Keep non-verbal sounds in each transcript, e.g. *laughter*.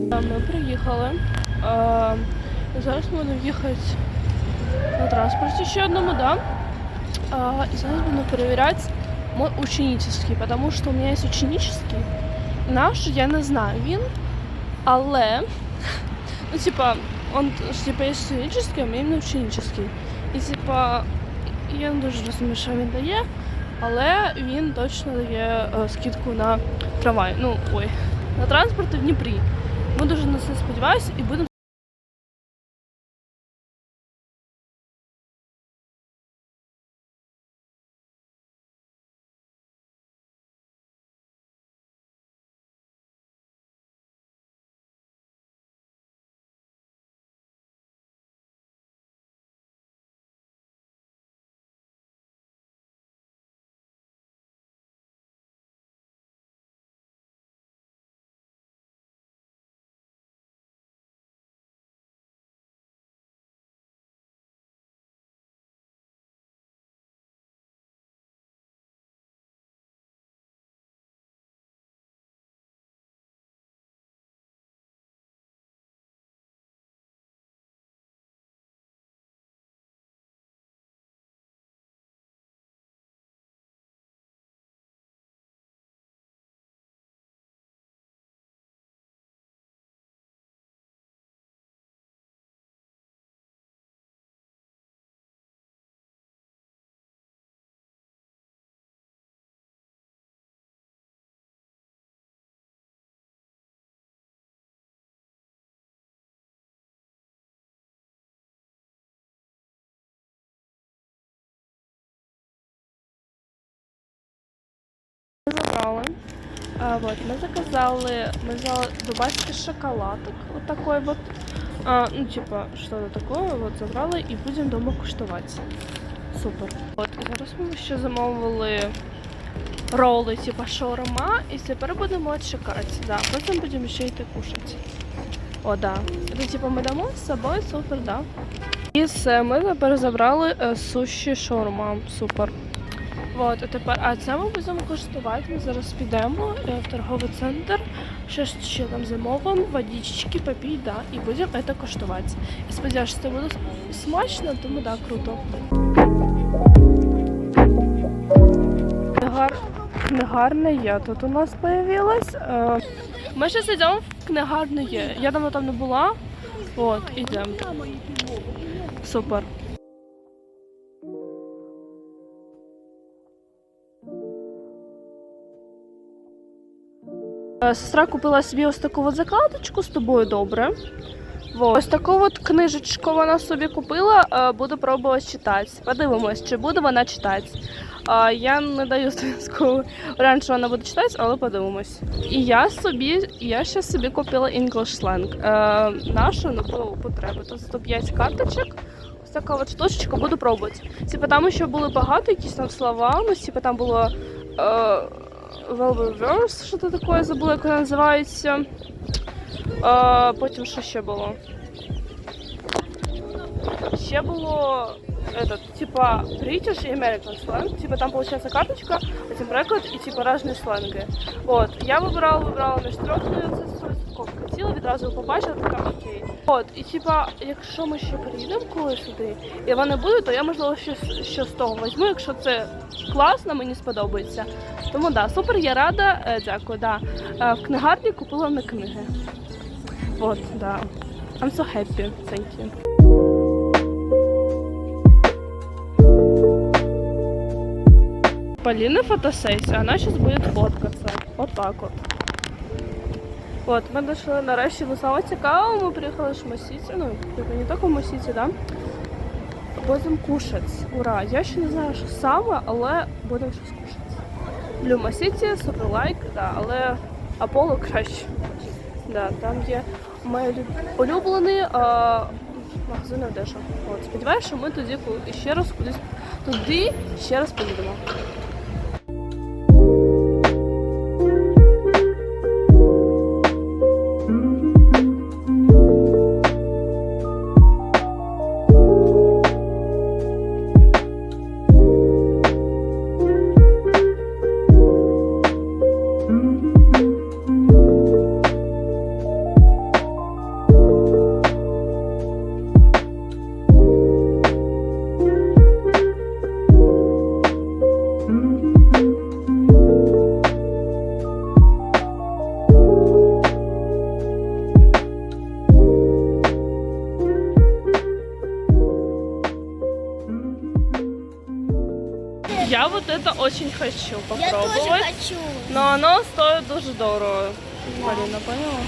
Ми приїхали. Зараз будемо їхати на транспорті ще одному, да? І зараз будемо перевіряти мой ученический, тому що у мене є ученический. Наш, я не знаю він, але, *laughs* ну, типа, он, типа, є студенческий, а іменно ученический. І, типа, я не дуже розумію, що він дає, але він точно дає е, скидку на трамвай. Ну, ой, на транспорт в Дніпрі. Ми дуже на це сподіваюся і будемо. Забрали. А, вот, мы заказали, мы взяли дубайский шоколадок, вот такой вот. А, ну, типа, что-то такое, вот, забрали і будемо дома куштувати. Супер. От, зараз ми ще замовили роли, типа шаурма, і тепер будемо чекати. Да, потім будемо ще йти кушати. О, да. Це, типа, ми дамо з собою, супер, да. І все, ми тепер забрали е, суші шаурма, супер. От, а тепер, а це ми будемо коштувати. Ми зараз підемо е, в торговий центр, щось ще там замовимо, водички попій, да, і будемо це коштувати. І сподіваюся, що це буде смачно, тому да, круто. Книгар... Книгарня є тут у нас появилась. Е, Ми зараз йдемо в книгарню є. Я давно там не була. От, ідемо. Супер. Сестра купила собі ось таку от закладочку з тобою добре. Ось таку от книжечку вона собі купила, е, буду пробувати читати. Подивимось, чи буде вона читати. Е, Я не даю зв'язку що вона буде читати, але подивимось. І я собі, я ще собі купила English slang. Е, нашу нову потребу. Тут 105 карточок. Ось така от штучечка, буду пробувати. Типа там ще були багато якісь там слова, ну, типа там було. Velvet що це таке, забула, як вона називається. А, потім що ще було? Ще було этот, типа British і American slang. Типа там получается карточка, потім переклад і типа різні сленги. От, я вибирала, вибирала між трьох, 100% хотіла, відразу побачила, така окей. От, і типа, якщо ми ще приїдемо коли сюди, і вони будуть, то я можливо щось, що з того візьму, якщо це класно, мені сподобається. Тому да, супер, я рада, е, дякую. Да. Е, В книгарні купила на книги. От, да. I'm so happy. Thank you. Полины фотосессия, она сейчас будет фоткаться. Вот так вот. От, ми дійшли нарешті до самого цікавого, ми приїхали в Шмасіці, ну, типу, не тільки в Масіці, да? Будемо кушати. Ура! Я ще не знаю, що саме, але будемо щось кушати. Люблю Масіці, супер лайк, да, але Аполло краще. Да, там є мої люб- улюблені а, магазини одежа. От, сподіваюся, що ми тоді ще раз кудись туди ще раз поїдемо. очень хочу Я тоже попробовать. хочу. Но оно стоит дуже дорого. Полина, поняла?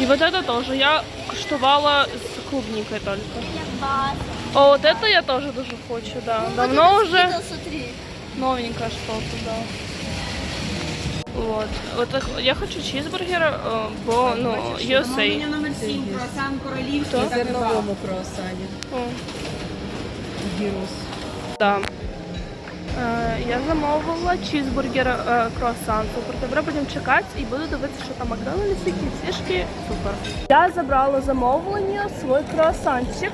И вот это тоже. Я куштувала с клубникой только. Я бас. О, вот это я тоже дуже хочу, да. Давно Вот это уже скидал, смотри. новенькое что-то, да. Вот. Вот так- я хочу чизбургер, э, бо, ну, Замовлення USA. номер 7, круасан королівський Хто? та Це в кебаб. новому круасані. О, Гірус. да. Е, я замовила чизбургер е, круасан. Супер. Тепер будемо чекати і буду дивитися, що там Макдональдс, які фішки. Супер. Я забрала замовлення, свій круасанчик.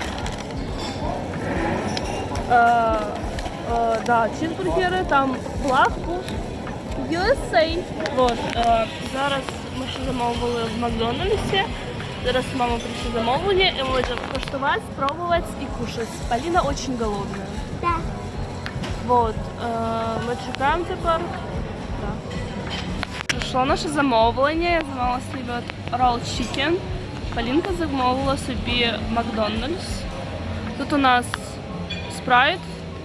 Е, е, да, чизбургери, там плавку. USA. Вот, е, зараз ми ще замовили в Макдональдсі. Зараз мама прийшла замовлення і ми будемо коштувати, спробувати і кушати. Поліна дуже голодна. Да. Вот, е, ми чекаємо тепер. Прийшло наше замовлення. Я замовила собі от Roll Chicken. Полінка замовила собі Макдональдс. Тут у нас спрайт,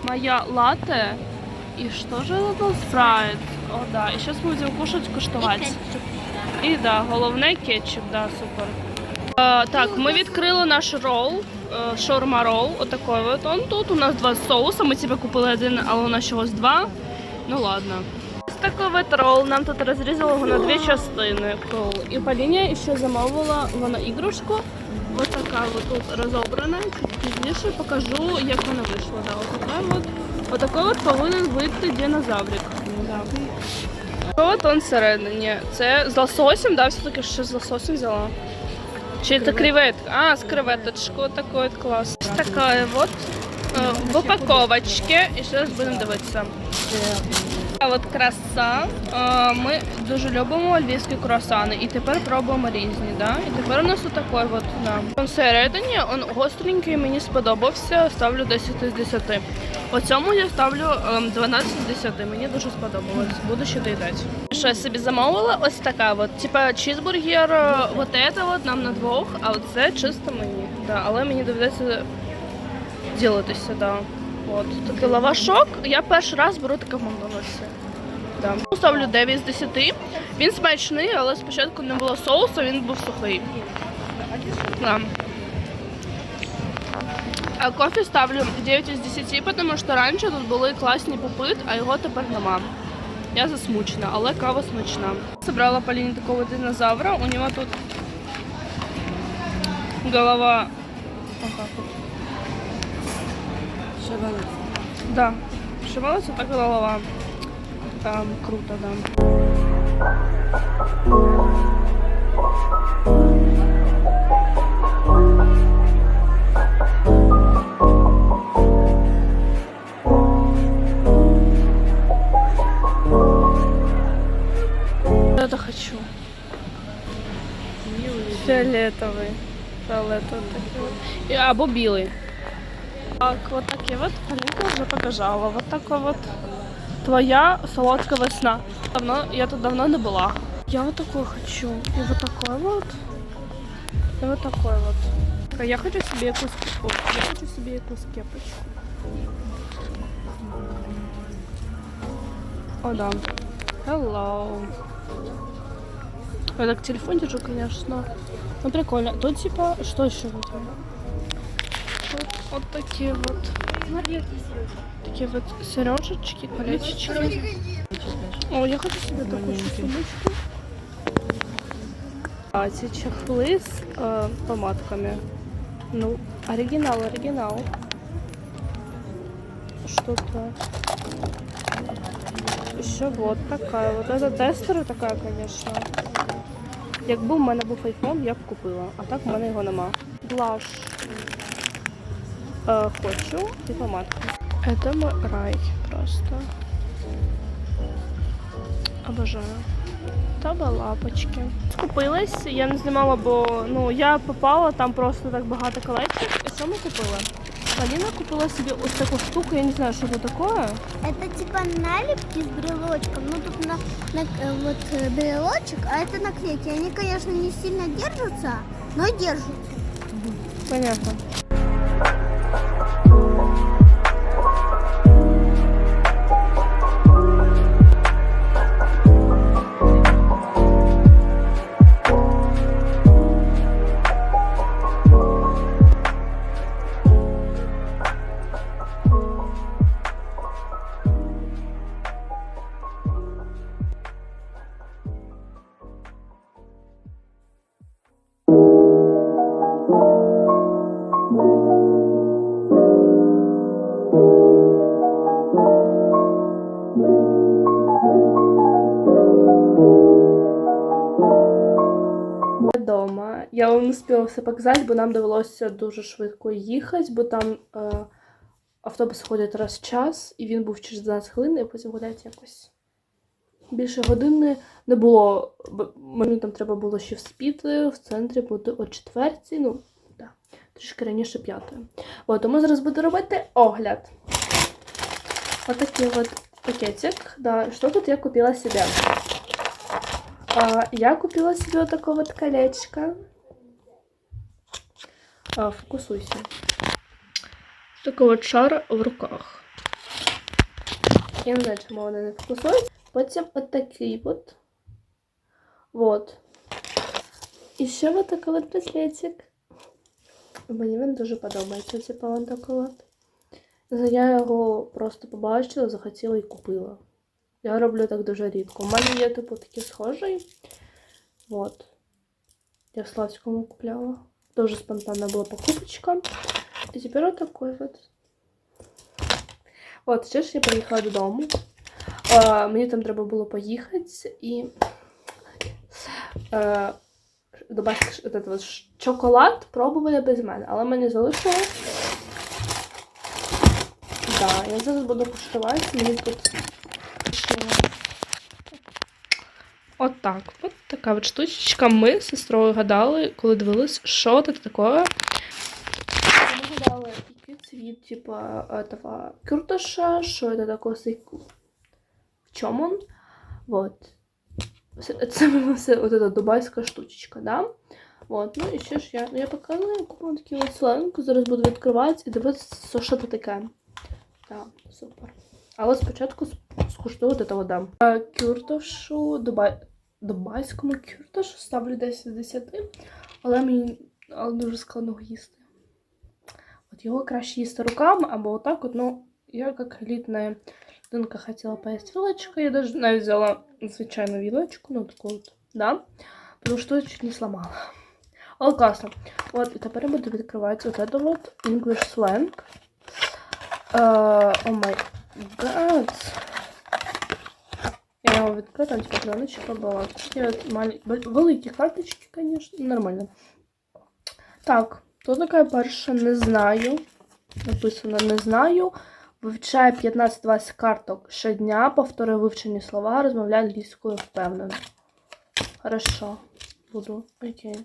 моя латте. І що ж это спрайт? О, да. І зараз ми будемо кушати, куштувати. І да, головне кетчуп, да, супер. Е, так, ми відкрили наш рол, е, шаурма рол, отакий от. Он тут у нас два соуси. Ми тебе купили один, але у нас чогось два. Ну ладно. Ось такий от рол. Нам тут розрізали на дві частини. Рол. І Поліня ще замовила вона іграшку. Ось така от тут розобрана. Пізніше покажу, як вона вийшла. Да, отака от. Отакий от повинен вийти динозаврик. Да. От он всередині. Це з лососем, да, все-таки ще з лососем взяла. Чи це креветка? А, з креветочку, такой от клас. Ось така от е, в упаковочці. І зараз будемо дивитися. А от краса. Ми дуже любимо львівські круасани. І тепер пробуємо різні. Да? І тепер у нас отакий от. Да. Він всередині, він гостренький, мені сподобався. Ставлю 10 з 10. Оцьому я ставлю ем, 12 з 10. Мені дуже сподобалось. Буду ще доїдати. Що я собі замовила? Ось така от. Типа чізбургер, е, от це от нам на двох, а оце чисто мені. Да. Але мені доведеться ділитися, да. От. Такий лавашок. Я перший раз беру таке Макдональдсі. Да. Ставлю 9 з 10. Він смачний, але спочатку не було соусу, він був сухий. Да. А кофе ставлю 9 із 10, тому що раніше тут були класні попит, а його тепер нема. Я засмучена, але кава смачна. Собрала Поліні такого динозавра, у нього тут голова. От. Шевелиться. Да. Шевелится так голова. Там круто, да. Это хочу. Фиолетовый. Фиолетовый або білий. Так, вот такие вот. Полинка уже показала. Вот такой вот. Твоя солодкая весна. Давно, я тут давно не была. Я вот такой хочу. И вот такой вот. И вот такой вот. А Я хочу себе якусь о, Я хочу себе якусь кепочку. О, да. Hello. Я так телефон держу, конечно. Ну прикольно. Тут типа, что еще вот? Вот, вот такие вот. Такие вот сережечки, колечечки. О, я хочу себе такую сумочку. А эти чехлы с э, помадками. Ну, оригинал, оригинал. Что-то. Еще вот такая. Вот это тестер такая, конечно. Якби в мене був айфон, я б купила. А так в мене його нема. Блаш. Е, хочу і помадку. Это мой рай просто. Обожаю. Таба лапочки. Скупилась, я не знімала, бо ну я попала, там просто так багато колекцій. І що ми купили? Поліна купила собі ось таку штуку, я не знаю, що це таке. Это типа налепки с брелочком. Ну тут на, на- э, вот э, брелочек, а это наклейки. Они, конечно, не сильно держатся, но держатся. Понятно. Не показати, бо нам довелося дуже швидко їхати, бо там е, автобус ходить раз в час, і він був через 12 хвилин, і потім гуляти якось. Більше години не було. бо Мені там треба було ще вспіти, в центрі бути о четвертій, ну, так, трішки раніше п'ятої. От, тому зараз буду робити огляд. Отакий от пакетик. Да, что тут я купила себе? А, я купила себе вот такое вот. А, фокусуйся. Такой вот шар в руках. Я не знаю, чому вони не фокусують. Потім от такий от. Вот. І ще вот такий от браслетик. Мені він дуже подобається, типу, он. Ну, Я його просто побачила, захотіла і купила. Я роблю так дуже рідко. У мене є типу такий схожий. Вот. Я в Славському купляла. Тоже спонтанна була покупочка. І тепер вот такой вот. От, ще ж я приїхала додому. А, мені там треба було поїхати і. Е, от этот вот шоколад пробували без мене, але мені залишилось. Да, я зараз буду куштувати, мені тут так. От така от штучечка. Ми з сестрою гадали, коли дивились, що це таке. Ми гадали, який цвіт, типа, этого кюрташа, що це таке, з яку- в чому он. Вот. Це, це все от эта дубайська штучечка, да? Вот, ну і ще ж я, ну я показую, я купила такий от сленг, зараз буду відкривати і дивитися, що це таке. Так, супер. Але спочатку сп- скуштую от этого дам. Е, Кюртошу, дубай... дубайському кюртошу ставлю 10 з 10, але мені але дуже складно їсти. От його краще їсти руками або отак от, ну, я як елітна людинка хотіла поїсти вилочкою, я даже навіть взяла звичайну вілочку, ну таку от, да, тому що я чуть не сломала. Але класно. От, і тепер я буду відкривати от это вот English slang. О май гад. Я його відкрила, там краничка була. Такі от малі... великі карточки, конечно, нормально. Так, тут така перша, не знаю. Написано не знаю. Вивчає 15-20 карток щодня, повторює вивчені слова, розмовляє англійською впевнено. Хорошо, буду. Окей.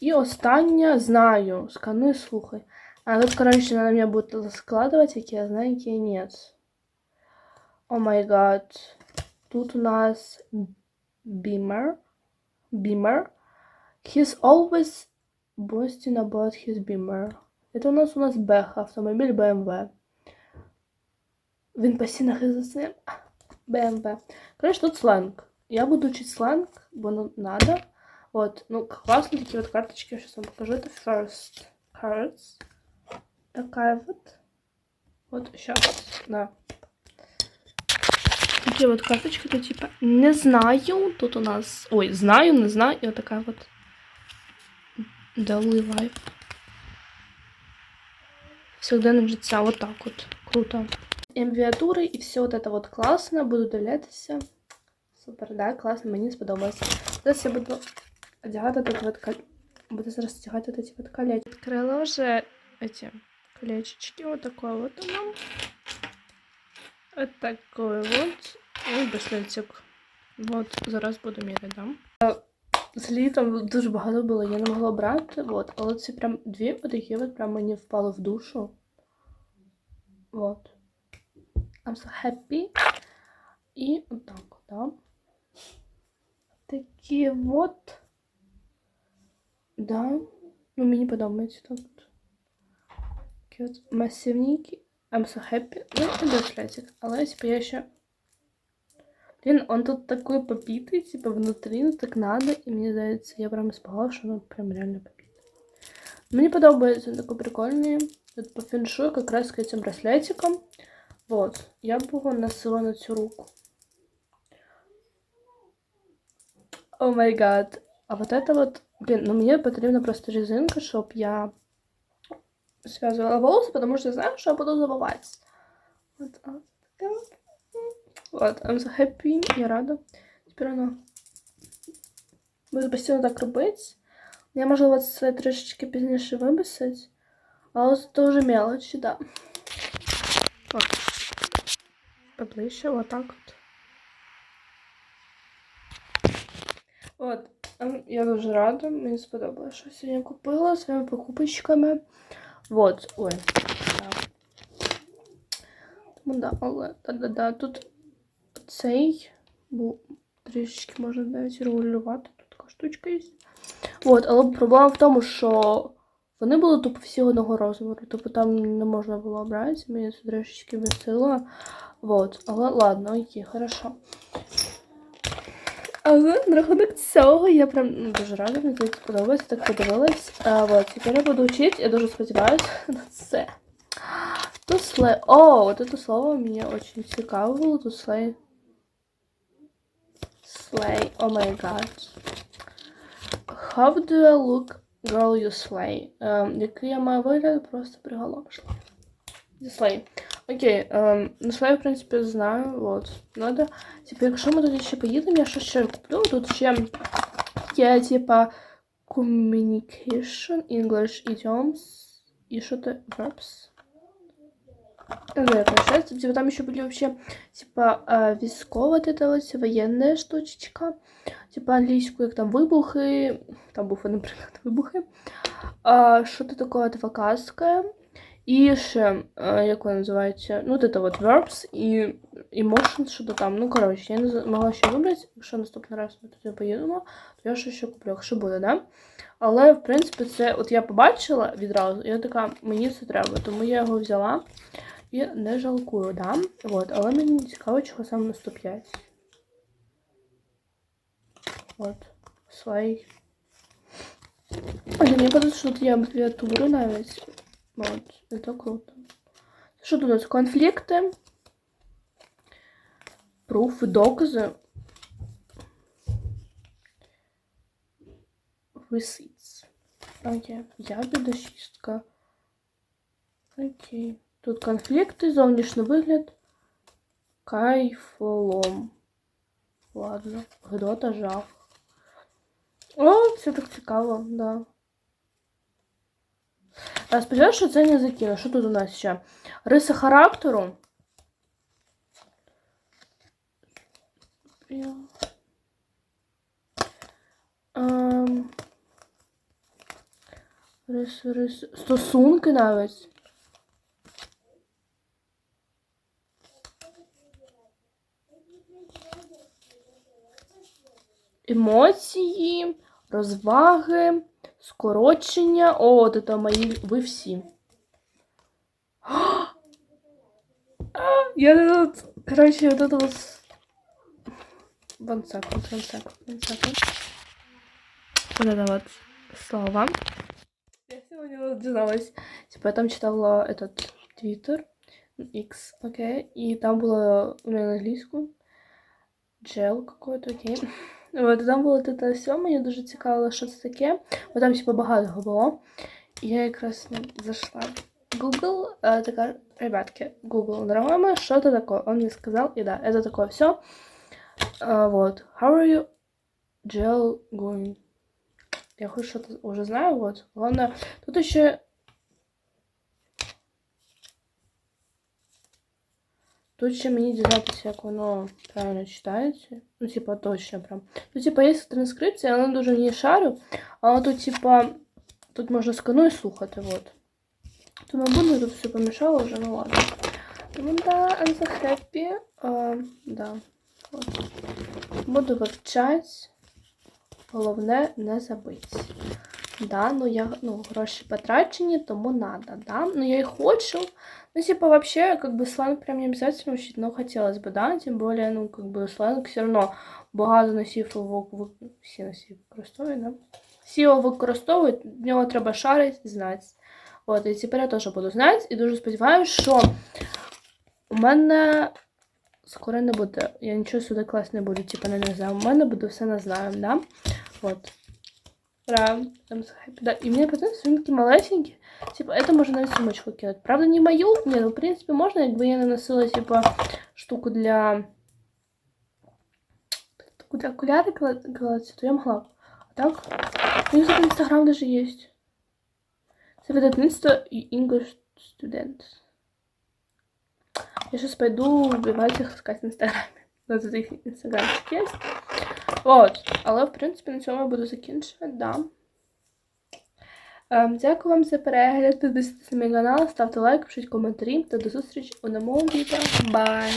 І остання знаю. Скануй, слухай. А тут, короче, надо мне будет складывать, какие я знаю, какие нет. О май гад. Тут у нас Beamer. Beamer. He's always boasting about his Beamer. Это у нас у нас Беха, автомобиль BMW. Він постійно ним. BMW. Короче, тут сленг. Я буду учить сленг, бо ну, надо. Вот, ну, классные такие вот карточки, я сейчас вам покажу. Это first cards такая вот. Вот сейчас, да. Такие вот карточки, то типа не знаю. Тут у нас. Ой, знаю, не знаю. И вот такая вот. Daily life. Всегда на життя. Вот так вот. Круто. Емвіатури і все вот это вот класно. Буду дивлятися. Супер, да, класно, мені сподобалось. Зараз я буду одягати тут вот кол... Буду зараз одягати вот эти вот колечки. Відкрила вже эти колечечки. Вот такой вот оно. Вот такой вот. Ой, браслетик. Вот, зараз буду міряти, З літом дуже багато було, я не могла брати, вот. Але це прям дві отакі от прям мені впали в душу. Вот. I'm so happy. І отак, да. Такі вот. Да. Ну, мені подобається так. от. Такі от масивненькі. I'm so happy. Ну, і браслетик. Але, типа, я ще... Блин, он тут такой попитый, типа, внутри, ну, так надо. И мне нравится, я прям испугалась, что он прям реально попитый. Мне подобається, він такой прикольний. Тут по феншую как раз к этим браслетикам. Вот. Я б його носила на цю руку. О май гад. А вот это вот, блин, ну мені потрібна просто резинка, щоб я связывала волосы, потому что я знаю, что я буду забывать. Вот, вот, такая вот. Вот, I'm so happy, я рада. Теперь оно Буду постійно так робити. Я, можливо, це трішечки пізніше вибісить. Але це вже мелочі, да. О. Поближче, отак от. От, ем, я дуже рада, мені сподобалося, що сьогодні купила своїми покупочками. Вот, ой. Тому да, але да-да-да, тут цей був трішечки можна навіть регулювати. Тут така штучка є. От, але проблема в тому, що вони були тупо всі одного розміру. Типу там не можна було обрати, мені це трішечки бесило. Вот, але ладно, окей, хорошо. Але на рахунок цього я прям ну, дуже рада, мені це сподобається, так подивилась. А, вот, тепер я буду вчити, я дуже сподіваюся *laughs* на це. Туслей. О, вот это слово мені очень цікаво було. Туслей. Slay. О май гад. How do I look, girl, you slay? Ем, який я маю вигляд, просто приголомшливо. Slay. Окей, ем, ну слай, в принципі, знаю, вот. Надо. Типа, якщо ми тут ще поїдемо, я що ще куплю. Тут ще є, типа, communication, English idioms і що то verbs. Не знаю, как называется. Типа, там еще были вообще, типа, э, військова вот эта вот военная штучечка. Типа, англійською, як там вибухи. Там був, наприклад, *laughs* вибухи. А, що-то таке адвокатське. І ще, е, як вона називається, ну, от это вот verbs і emotions, що-то там. Ну, коротше, я не могла ще вибрати, якщо наступний раз ми туди поїдемо, то я ще ще куплю, якщо буде, да? Але, в принципі, це, от я побачила відразу, і я така, мені це треба, тому я його взяла і не жалкую, да? От, але мені цікаво, чого саме на 105. От, слай. Мені подобається, що тут є абревіатури навіть. От, це круто. Що тут у нас? Конфлікти. Пруфи, докази. Receipts. Окей. Ябіда шістка. Окей. Тут конфлікти, зовнішній вигляд. Кайфолом. Ладно. Гидота жах. О, це так цікаво, да. А сподіваюся, що це не закину. Що тут у нас ще? Риси характеру. Я- Ем, Риси, риси. Стосунки навіть. Емоції, розваги, скорочення. О, от це мої ви всі. А, Я тут, короче, вот это вот... One second, one second, one second. Вот это вот слова. Я сегодня дизналась. Типа, я там читала этот Твиттер, X, окей, и там было у меня на английском джел какой-то, окей. Вот, і там було вот это все, мені дуже цікаво, що це таке. Бо там, типа, багато було. І я якраз ну, зайшла в Google, э, такая, ребятки, Google, дорогой мой, что это такое? Он мне сказал, и да, это такое все. вот, how are you, gel going? Я хоть что-то уже знаю, вот. Главное, тут еще... Тут ще мені дізнатися, як воно правильно читається. Ну, типа, точно прям. Тут, типа, є транскрипція, я дуже в ній шарю, але тут, типа, тут можна скану і слухати, вот. Тому буду, тут все помішало вже, ну ладно. Тому да, I'm so happy. А, да. От. Буду вивчати. Головне не забити. Да, ну я ну, гроші потрачені, тому надо, да. Ну я и хочу. Ну, типа, вообще, как бы сленг прям не обязательно учить, но хотелось бы, да. Тем более, ну, как бы сленг все равно багато носів його ви... всі носів використовують, да. Всі його використовують, в нього треба шарити, знати. От, і тепер я теж буду знати, і дуже сподіваюся, що у мене скоро не буде. Я нічого сюди класти не буду, типа не знаю. У мене буде все на знаєм, да? Вот. Прям, там so happy. Да, и мне потом сумки малесенькие. Типа, это можно на сумочку кинуть. Правда, не мою. Не, ну, в принципе, можно, якби я не носила, типа, штуку для... Таку для окуляри класти, то я могла. Так? У них тут інстаграм даже є. Це видавництво і English Students. Я сейчас пойду вбивати їх искать в інстаграмі. *laughs* Ну, тут їх інстаграмчик є. От. Але, в принципі, на цьому я буду закінчувати, да. Ем, дякую вам за перегляд. Підписуйтесь на мій канал, ставте лайк, пишіть коментарі та до зустрічі у новому відео. Бай!